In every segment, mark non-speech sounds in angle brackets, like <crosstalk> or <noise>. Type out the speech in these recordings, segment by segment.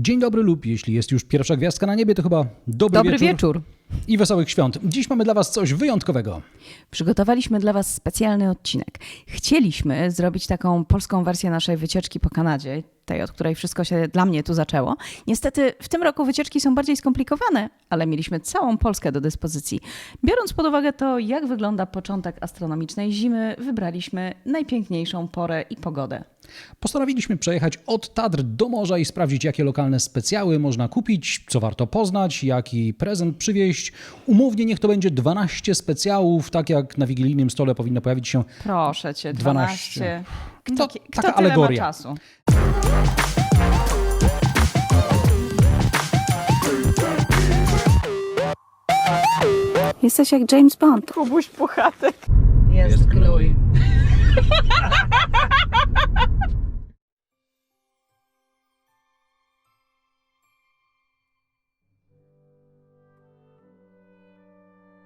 Dzień dobry lub jeśli jest już pierwsza gwiazdka na niebie, to chyba dobry, Dobry wieczór. i wesołych świąt. Dziś mamy dla Was coś wyjątkowego. Przygotowaliśmy dla Was specjalny odcinek. Chcieliśmy zrobić taką polską wersję naszej wycieczki po Kanadzie, tej, od której wszystko się dla mnie tu zaczęło. Niestety w tym roku wycieczki są bardziej skomplikowane, ale mieliśmy całą Polskę do dyspozycji. Biorąc pod uwagę to, jak wygląda początek astronomicznej zimy, wybraliśmy najpiękniejszą porę i pogodę. Postanowiliśmy przejechać od Tatr do morza i sprawdzić, jakie lokalne specjały można kupić, co warto poznać, jaki prezent przywieźć. Umownie niech to będzie 12 specjałów, tak jak na wigilijnym stole powinno pojawić się Proszę Cię, 12. 12. Kto, No, kto taka alegoria. ma czasu? Jesteś jak James Bond. Kubuś Puchatek. Jest gnój. <laughs>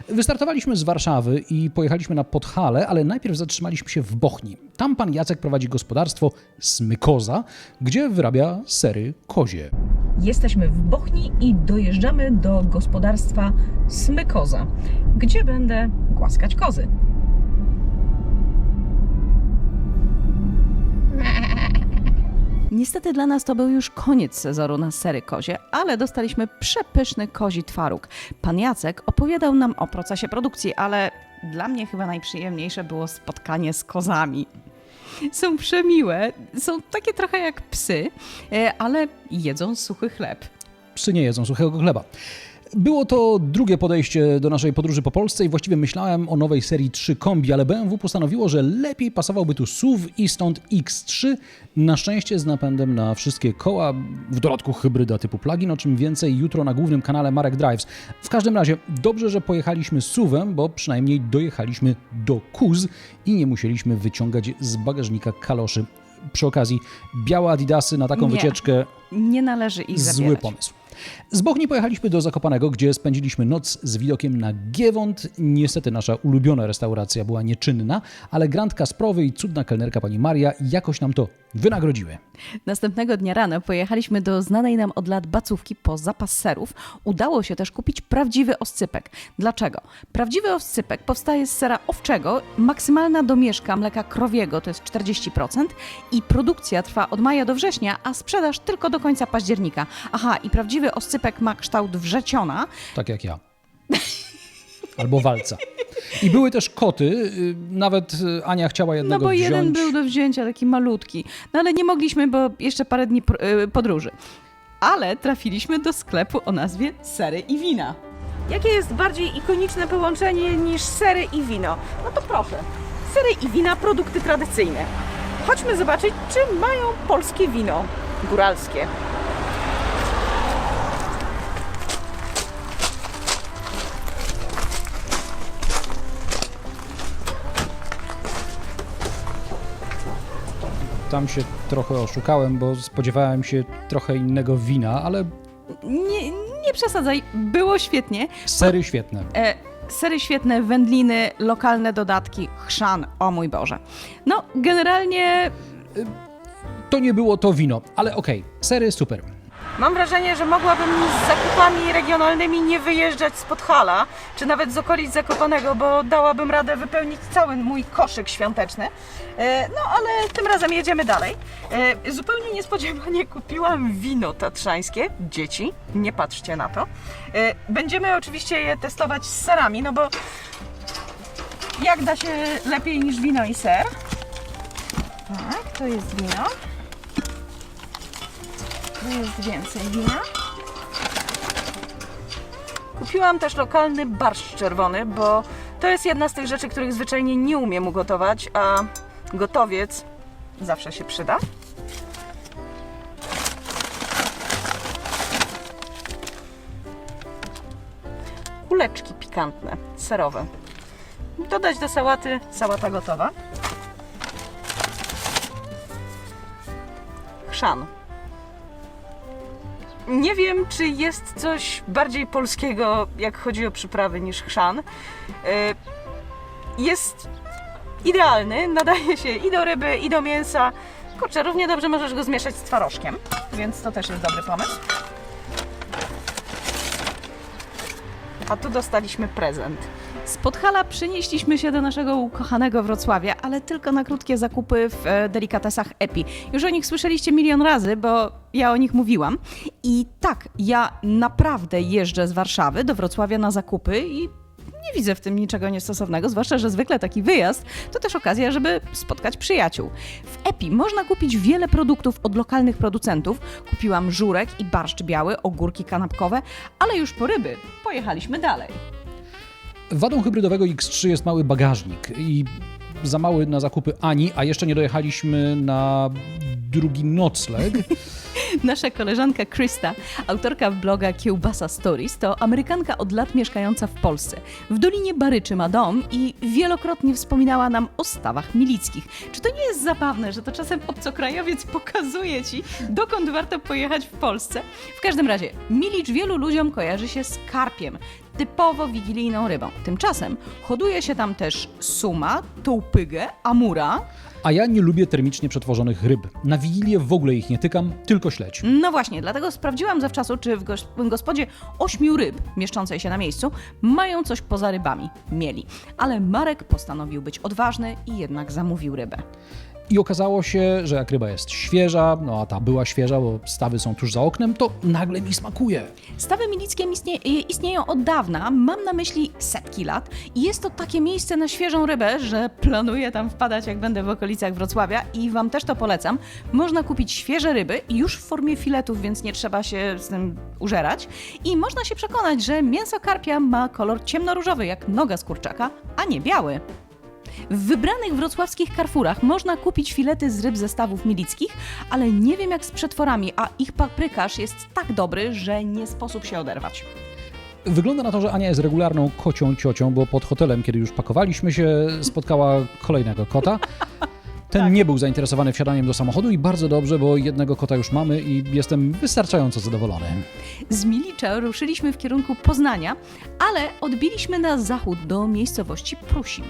Wystartowaliśmy z Warszawy i pojechaliśmy na Podhale, ale najpierw zatrzymaliśmy się w Bochni. Tam pan Jacek prowadzi gospodarstwo Smykoza, gdzie wyrabia sery kozie. Jesteśmy w Bochni i dojeżdżamy do gospodarstwa Smykoza, gdzie będę głaskać kozy. Niestety dla nas to był już koniec sezonu na sery kozie, ale dostaliśmy przepyszny kozi twaróg. Pan Jacek opowiadał nam o procesie produkcji, ale dla mnie chyba najprzyjemniejsze było spotkanie z kozami. Są przemiłe, są takie trochę jak psy, e, ale jedzą suchy chleb. Psy nie jedzą suchego chleba. Było to drugie podejście do naszej podróży po Polsce i właściwie myślałem o nowej serii 3 kombi, ale BMW postanowiło, że lepiej pasowałby tu SUV i stąd X3, na szczęście z napędem na wszystkie koła, w dodatku hybryda typu plug-in, o czym więcej jutro na głównym kanale Marek Drives. W każdym razie dobrze, że pojechaliśmy SUV-em, bo przynajmniej dojechaliśmy do Kuz i nie musieliśmy wyciągać z bagażnika kaloszy. Przy okazji, białe adidasy na taką Nie. wycieczkę Nie należy ich Zły zabierać. pomysł. Z Bochni pojechaliśmy do Zakopanego, gdzie spędziliśmy noc z widokiem na Giewont. Niestety nasza ulubiona restauracja była nieczynna, ale Grand Kasprowy i cudna kelnerka pani Maria jakoś nam to wynagrodziły. Następnego dnia rano pojechaliśmy do znanej nam od lat bacówki po zapas serów. Udało się też kupić prawdziwy oscypek. Dlaczego? Prawdziwy oscypek powstaje z sera owczego, maksymalna domieszka mleka krowiego to jest 40% i produkcja trwa od maja do września, a sprzedaż tylko do końca października. Aha, i prawdziwy oscypek ma kształt wrzeciona, Tak jak ja. Albo walca. <laughs> I były też koty. y, Nawet Ania chciała no jednego bo wziąć. jeden był do wzięcia, taki malutki. No ale nie mogliśmy, bo jeszcze parę dni y, podróży. Ale trafiliśmy do sklepu o nazwie Sery i Wina. Jakie jest bardziej ikoniczne połączenie niż sery i wino? No to proszę. Sery i wina, produkty tradycyjne. Chodźmy zobaczyć, czy mają polskie wino góralskie. Tam się trochę oszukałem, bo spodziewałem się trochę innego wina, ale Nie, nie przesadzaj, było świetnie. sery świetne. E, sery świetne, wędliny, lokalne dodatki, chrzan, o mój Boże. No, generalnie To nie było to wino, ale okej, sery super. Mam wrażenie, że mogłabym z zakupami regionalnymi nie wyjeżdżać z Podhala, czy nawet z okolic Zakopanego, bo dałabym radę wypełnić cały mój koszyk świąteczny. E, No ale tym razem jedziemy dalej. E, Zupełnie niespodziewanie kupiłam wino tatrzańskie. Dzieci, nie patrzcie na to. E, Będziemy oczywiście je testować z serami, no bo jak da się lepiej niż wino i ser? Tak, to jest wino. Jest więcej wina. Kupiłam też lokalny barszcz czerwony, bo to jest jedna z tych rzeczy, których zwyczajnie nie umiem ugotować, a gotowiec zawsze się przyda. Kuleczki pikantne, serowe. Dodać do sałaty, sałata gotowa. Chrzan. Nie wiem, czy jest coś bardziej polskiego, jak chodzi o przyprawy, niż chrzan. Y, Jest idealny, nadaje się i do ryby, i do mięsa. Kurczę, równie dobrze możesz go zmieszać z twarożkiem, więc to też jest dobry pomysł. A tu dostaliśmy prezent. Z Podhala przynieśliśmy się do naszego ukochanego Wrocławia, ale tylko na krótkie zakupy w e, delikatesach Epi. Już o nich słyszeliście milion razy, bo ja o nich mówiłam. I tak, ja naprawdę jeżdżę z Warszawy do Wrocławia na zakupy i nie widzę w tym niczego niestosownego, zwłaszcza, że zwykle taki wyjazd to też okazja, żeby spotkać przyjaciół. W Epi można kupić wiele produktów od lokalnych producentów. Kupiłam żurek i barszcz biały, ogórki kanapkowe, ale już po ryby pojechaliśmy dalej. Wadą hybrydowego X3 jest mały bagażnik i za mały na zakupy Ani, a jeszcze nie dojechaliśmy na drugi nocleg. <laughs> <laughs> Nasza koleżanka Krista, autorka bloga Kiełbasa Stories, to Amerykanka od lat mieszkająca w Polsce. W Dolinie Baryczy ma dom i wielokrotnie wspominała nam o stawach milickich. Czy to nie jest zabawne, że to czasem obcokrajowiec pokazuje ci, dokąd warto pojechać w Polsce? W każdym razie, milicz wielu ludziom kojarzy się z karpiem, typowo wigilijną rybą. Tymczasem hoduje się tam też suma, tołpygę, amura, A ja nie lubię termicznie przetworzonych ryb. Na Wigilię w ogóle ich nie tykam, tylko śledź. No właśnie, dlatego sprawdziłam zawczasu, czy w gos- w gospodzie ośmiu ryb mieszczącej się na miejscu mają coś poza rybami. Mieli. Ale Marek postanowił być odważny i jednak zamówił rybę. I okazało się, że jak ryba jest świeża, no a ta była świeża, bo stawy są tuż za oknem, to nagle mi smakuje. Stawy milickie istnie- istnieją od dawna, mam na myśli setki lat i jest to takie miejsce na świeżą rybę, że planuję tam wpadać jak będę w okolicach Wrocławia i Wam też to polecam. Można kupić świeże ryby już w formie filetów, więc nie trzeba się z tym użerać i można się przekonać, że mięso karpia ma kolor ciemnoróżowy jak noga z kurczaka, a nie biały. W wybranych wrocławskich Carrefourach można kupić filety z ryb zestawów milickich, ale nie wiem jak z przetworami, a ich paprykarz jest tak dobry, że nie sposób się oderwać. Wygląda na to, że Ania jest regularną kocią ciocią, bo pod hotelem, kiedy już pakowaliśmy się, spotkała kolejnego kota. Ten nie był zainteresowany wsiadaniem do samochodu i bardzo dobrze, bo jednego kota już mamy i jestem wystarczająco zadowolony. Z Milicza ruszyliśmy w kierunku Poznania, ale odbiliśmy na zachód do miejscowości Prusin.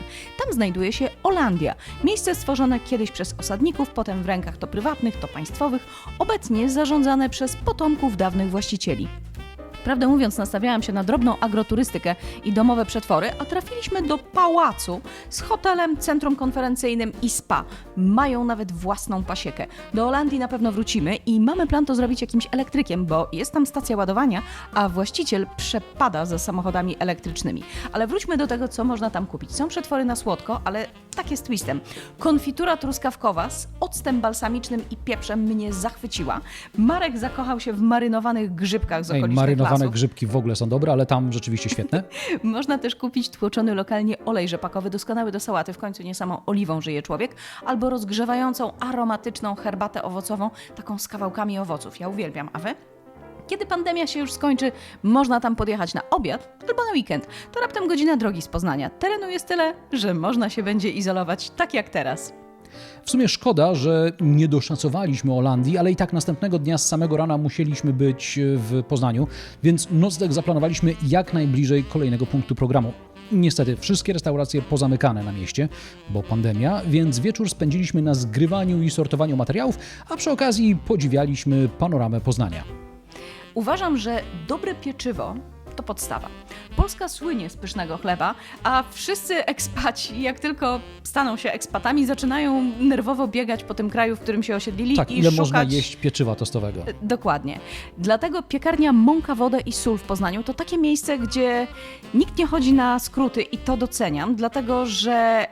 Tam znajduje się Olandia, miejsce stworzone kiedyś przez osadników, potem w rękach to prywatnych, to państwowych, obecnie zarządzane przez potomków dawnych właścicieli. Prawdę mówiąc, nastawiałam się na drobną agroturystykę i domowe przetwory, a trafiliśmy do pałacu z hotelem, centrum konferencyjnym i spa. Mają nawet własną pasiekę. Do Holandii na pewno wrócimy i mamy plan to zrobić jakimś elektrykiem, bo jest tam stacja ładowania, a właściciel przepada za samochodami elektrycznymi. Ale wróćmy do tego, co można tam kupić. Są przetwory na słodko, ale takie z twistem. Konfitura truskawkowa z octem balsamicznym i pieprzem mnie zachwyciła. Marek zakochał się w marynowanych grzybkach z Ej, okolicznych marynowane lasów. grzybki w ogóle są dobre, ale tam rzeczywiście świetne. <laughs> Można też kupić tłoczony lokalnie olej rzepakowy, doskonały do sałaty, w końcu nie samą oliwą żyje człowiek, albo rozgrzewającą, aromatyczną herbatę owocową, taką z kawałkami owoców. Ja uwielbiam, a wy? Kiedy pandemia się już skończy, można tam podjechać na obiad albo na weekend. To raptem godzina drogi z Poznania. Terenu jest tyle, że można się będzie izolować tak jak teraz. W sumie szkoda, że nie doszacowaliśmy Holandii, ale i tak następnego dnia z samego rana musieliśmy być w Poznaniu, więc nocleg zaplanowaliśmy jak najbliżej kolejnego punktu programu. Niestety wszystkie restauracje pozamykane na mieście, bo pandemia, więc wieczór spędziliśmy na zgrywaniu i sortowaniu materiałów, a przy okazji podziwialiśmy panoramę Poznania. Uważam, że dobre pieczywo to podstawa. Polska słynie z pysznego chleba, a wszyscy ekspaci, jak tylko staną się ekspatami, zaczynają nerwowo biegać po tym kraju, w którym się osiedlili Tak, i ile szukać... można jeść pieczywa tostowego? Dokładnie. Dlatego piekarnia Mąka, Wodę i Sól w Poznaniu to takie miejsce, gdzie nikt nie chodzi na skróty i to doceniam, dlatego że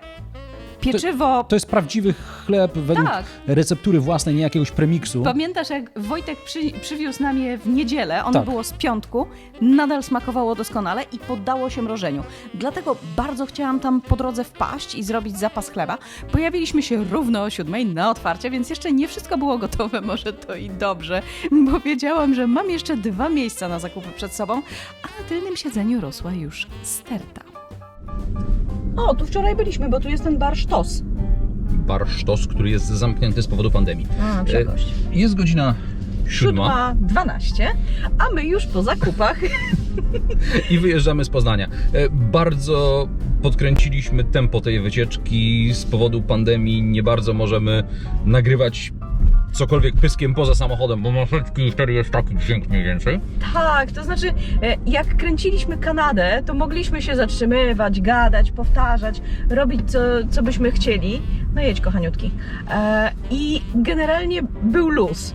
pieczywo... To jest prawdziwy chleb według Tak. receptury własnej, nie jakiegoś premiksu. Pamiętasz, jak Wojtek przy, przywiózł nam je w niedzielę, ono Tak. było z piątku, nadal smakowało doskonale i poddało się mrożeniu. Dlatego bardzo chciałam tam po drodze wpaść i zrobić zapas chleba. Pojawiliśmy się równo o siódmej na otwarcie, więc jeszcze nie wszystko było gotowe, <laughs> może to i dobrze, bo wiedziałam, że mam jeszcze dwa miejsca na zakupy przed sobą, a na tylnym siedzeniu rosła już sterta. O, tu wczoraj byliśmy, bo tu jest ten bar Sztos. bar Sztos, który jest zamknięty z powodu pandemii. A, przeproś. Jest godzina siódma Siódma, 12, a my już po zakupach. <laughs> i wyjeżdżamy z Poznania. E, Bardzo podkręciliśmy tempo tej wycieczki z powodu pandemii. Nie bardzo możemy nagrywać cokolwiek pyskiem poza samochodem, bo maseczki wtedy jest taki dźwięk mniej więcej. Tak, to znaczy, e, jak kręciliśmy Kanadę, to mogliśmy się zatrzymywać, gadać, powtarzać, robić co, co byśmy chcieli. No jedź, kochaniutki. E, I generalnie był luz.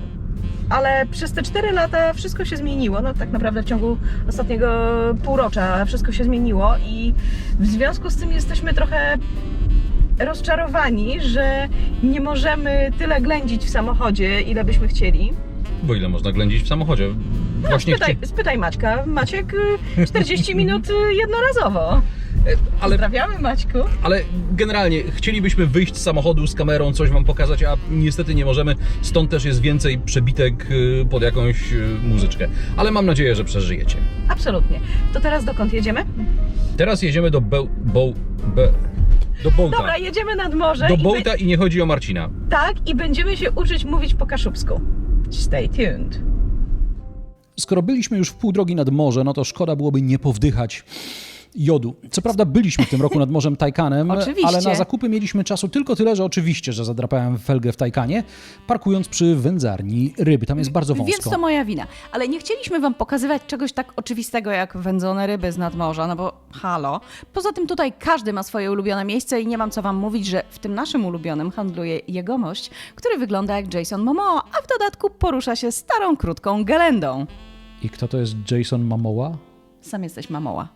Ale przez te 4 lata wszystko się zmieniło. No tak naprawdę w ciągu ostatniego półrocza wszystko się zmieniło i w związku z tym jesteśmy trochę rozczarowani, że nie możemy tyle ględzić w samochodzie, ile byśmy chcieli. Bo ile można ględzić w samochodzie? Właśnie Spytaj, chci- spytaj Maćka. Maciek y, 40 <laughs> minut y, jednorazowo. E, ale, Pozdrawiamy Maćku. ale generalnie chcielibyśmy wyjść z samochodu z kamerą, coś wam pokazać, a niestety nie możemy. Stąd też jest więcej przebitek pod jakąś muzyczkę. Ale mam nadzieję, że przeżyjecie. Absolutnie. To teraz dokąd jedziemy? Teraz jedziemy do Beł... Boł... Be... Do Bołta. Dobra, jedziemy nad morze. Do i Bołta i nie chodzi o Marcina. Tak, i będziemy się uczyć mówić po kaszubsku. Stay tuned. Skoro byliśmy już w pół drogi nad morze, no to szkoda byłoby nie powdychać jodu. Co prawda byliśmy w tym roku nad Morzem Tajkanem, <laughs> Oczywiście. ale na zakupy mieliśmy czasu tylko tyle, że oczywiście, że zadrapałem felgę w Tajkanie, parkując przy wędzarni ryby. Tam jest bardzo wąsko. Więc to moja wina. Ale nie chcieliśmy wam pokazywać czegoś tak oczywistego jak wędzone ryby z nadmorza, no bo halo. Poza tym tutaj każdy ma swoje ulubione miejsce i nie mam co wam mówić, że w tym naszym ulubionym handluje jegomość, który wygląda jak Jason Momoa, a w dodatku porusza się starą, krótką gelendą. I kto to jest Jason Momoa? Sam jesteś mamoła.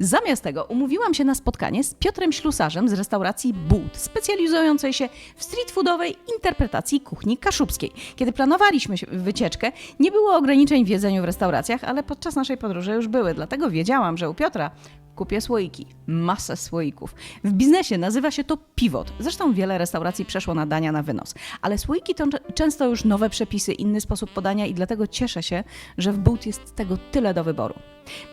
Zamiast tego umówiłam się na spotkanie z Piotrem Ślusarzem z restauracji But, specjalizującej się w street foodowej interpretacji kuchni kaszubskiej. Kiedy planowaliśmy wycieczkę, nie było ograniczeń w jedzeniu w restauracjach, ale podczas naszej podróży już były, dlatego wiedziałam, że u Piotra kupię słoiki, masę słoików. W biznesie nazywa się to pivot. Zresztą wiele restauracji przeszło na dania na wynos. Ale słoiki to często już nowe przepisy, inny sposób podania i dlatego cieszę się, że w But jest tego tyle do wyboru.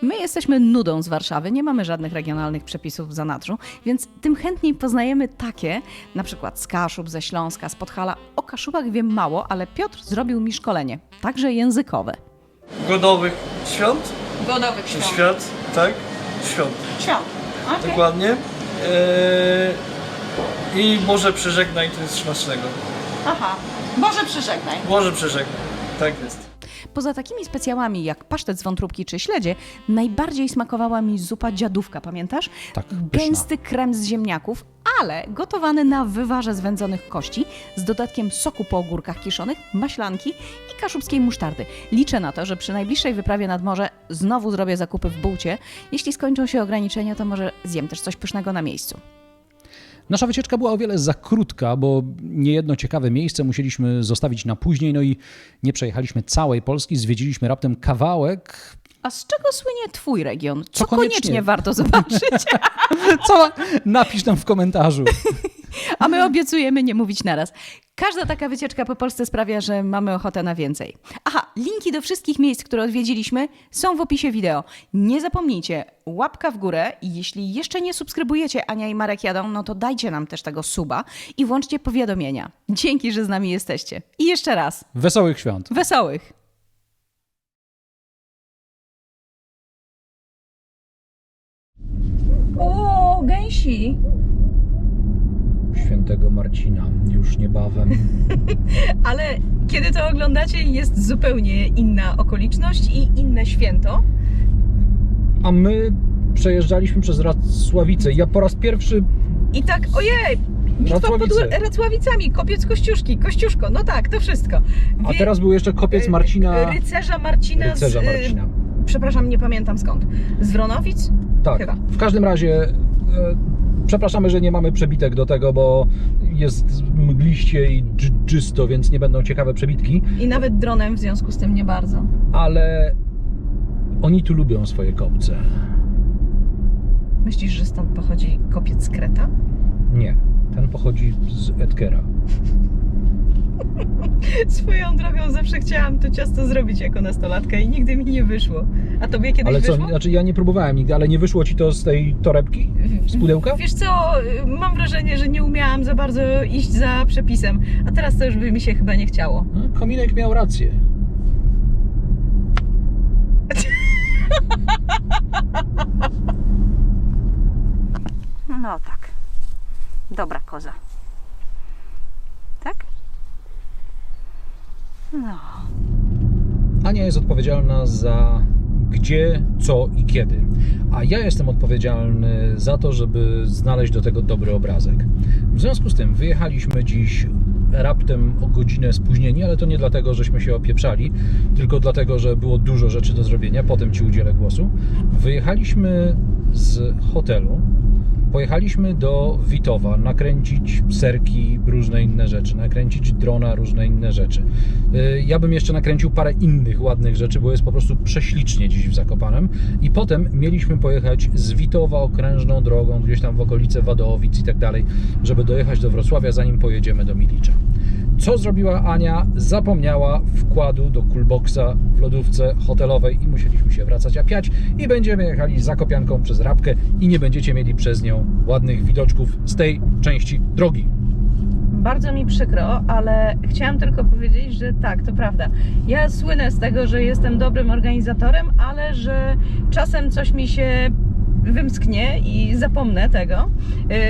My jesteśmy nudą z Warszawy, nie mamy żadnych regionalnych przepisów w zanadrzu, więc tym chętniej poznajemy takie, na przykład z Kaszub, ze Śląska, z Podhala. O Kaszubach wiem mało, ale Piotr zrobił mi szkolenie, także językowe. godowych świąt, Godowych świąt, tak? Świąt, Świąt. Okay. dokładnie. Eee, I Boże przeżegnaj, to jest smacznego. Aha. Boże przeżegnaj. Boże przeżegnaj, tak jest. Poza takimi specjałami jak pasztet z wątróbki czy śledzie, najbardziej smakowała mi zupa dziadówka, pamiętasz? Tak, pyszna. Gęsty krem z ziemniaków, ale gotowany na wywarze z wędzonych kości z dodatkiem soku po ogórkach kiszonych, maślanki i kaszubskiej musztardy. Liczę na to, że przy najbliższej wyprawie nad morze znowu zrobię zakupy w bułcie. Jeśli skończą się ograniczenia, to może zjem też coś pysznego na miejscu. Nasza wycieczka była o wiele za krótka, bo niejedno ciekawe miejsce musieliśmy zostawić na później, no i nie przejechaliśmy całej Polski, zwiedziliśmy raptem kawałek. A z czego słynie Twój region? Co, Co koniecznie? koniecznie warto zobaczyć? <laughs> Co? Napisz tam w komentarzu. <laughs> A my obiecujemy nie mówić naraz. Każda taka wycieczka po Polsce sprawia, że mamy ochotę na więcej. Aha, linki do wszystkich miejsc, które odwiedziliśmy, są w opisie wideo. Nie zapomnijcie, łapka w górę i jeśli jeszcze nie subskrybujecie Ania i Marek jadą, no to dajcie nam też tego suba i włączcie powiadomienia. Dzięki, że z nami jesteście. I jeszcze raz, Wesołych świąt. wesołych! O, gęsi. Świętego Marcina, już niebawem. <laughs> Ale kiedy to oglądacie, jest zupełnie inna okoliczność i inne święto. A my przejeżdżaliśmy przez Racławice. Ja po raz pierwszy I tak, ojej, bitwa pod Racławice. Racławicami, kopiec Kościuszki, Kościuszko, no tak, to wszystko. A Wie- teraz był jeszcze kopiec y, Marcina. Rycerza Marcina Rycerza z... y, Marcina. Przepraszam, nie pamiętam skąd. Z Wronowic? Tak. chyba. W każdym razie e, przepraszamy, że nie mamy przebitek do tego, bo jest mgliście i dż- czysto, więc nie będą ciekawe przebitki, I nawet dronem w związku z tym nie bardzo. ale oni tu lubią swoje kopce. Myślisz, że stąd pochodzi kopiec z Kreta? Nie, ten pochodzi z Edkera. <laughs> Swoją drogą zawsze chciałam to ciasto zrobić jako nastolatka i nigdy mi nie wyszło. A tobie kiedyś Ale co, wyszło? znaczy ja nie próbowałem nigdy, ale nie wyszło ci to z tej torebki? Z pudełka? Wiesz co, mam wrażenie, że nie umiałam za bardzo iść za przepisem, a teraz to już by mi się chyba nie chciało. No, Kominek miał rację. No tak. Dobra koza. Tak? No. Ania jest odpowiedzialna za gdzie, co i kiedy. A ja jestem odpowiedzialny za to, żeby znaleźć do tego dobry obrazek. W związku z tym wyjechaliśmy dziś raptem o godzinę spóźnieni, ale to nie dlatego, żeśmy się opieprzali, tylko dlatego, że było dużo rzeczy do zrobienia. Potem Ci udzielę głosu. Wyjechaliśmy z hotelu. Pojechaliśmy do Witowa nakręcić serki, różne inne rzeczy, nakręcić drona, różne inne rzeczy. Yy, Ja bym jeszcze nakręcił parę innych ładnych rzeczy, bo jest po prostu prześlicznie dziś w Zakopanem. I potem mieliśmy pojechać z Witowa okrężną drogą, gdzieś tam w okolice Wadowic i tak dalej, żeby dojechać do Wrocławia, zanim pojedziemy do Milicza. Co zrobiła Ania? Zapomniała wkładu do coolboxa w lodówce hotelowej i musieliśmy się wracać a piać i będziemy jechali zakopianką przez Rabkę i nie będziecie mieli przez nią ładnych widoczków z tej części drogi. Bardzo mi przykro, ale chciałam tylko powiedzieć, że tak, to prawda. Ja słynę z tego, że jestem dobrym organizatorem, ale że czasem coś mi się wymsknie i zapomnę tego.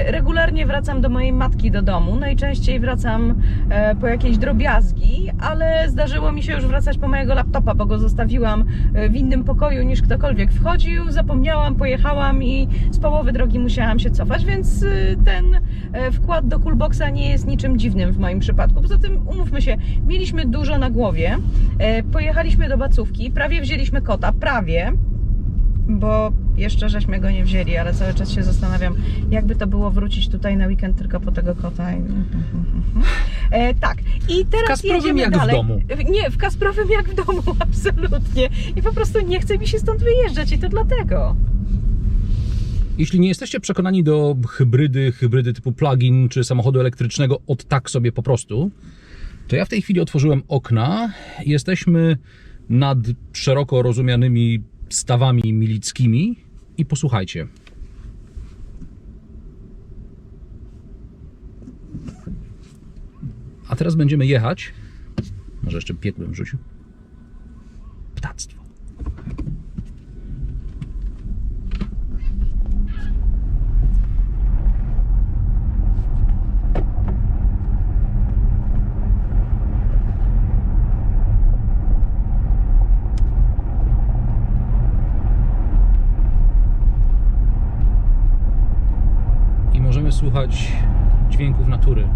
Y, Regularnie wracam do mojej matki do domu. Najczęściej wracam e, po jakieś drobiazgi, ale zdarzyło mi się już wracać po mojego laptopa, bo go zostawiłam e, w innym pokoju niż ktokolwiek wchodził. Zapomniałam, pojechałam i z połowy drogi musiałam się cofać, więc y, ten e, wkład do coolboxa nie jest niczym dziwnym w moim przypadku. Poza tym, umówmy się, mieliśmy dużo na głowie. E, Pojechaliśmy do Bacówki, prawie wzięliśmy kota, prawie, bo jeszcze żeśmy go nie wzięli, ale cały czas się zastanawiam, jakby to było wrócić tutaj na weekend tylko po tego kota. <laughs> E, tak, i teraz Kasprowym jedziemy jak w dalej. domu. Nie, w Kasprowym jak w domu, <laughs> absolutnie. I po prostu nie chce mi się stąd wyjeżdżać i to dlatego. Jeśli nie jesteście przekonani do hybrydy, hybrydy typu plug-in czy samochodu elektrycznego od tak sobie po prostu, to ja w tej chwili otworzyłem okna. Jesteśmy nad szeroko rozumianymi stawami milickimi i posłuchajcie. A teraz będziemy jechać. Może jeszcze piekłem wrzucił. Ptactwo. i możemy słuchać dźwięków natury.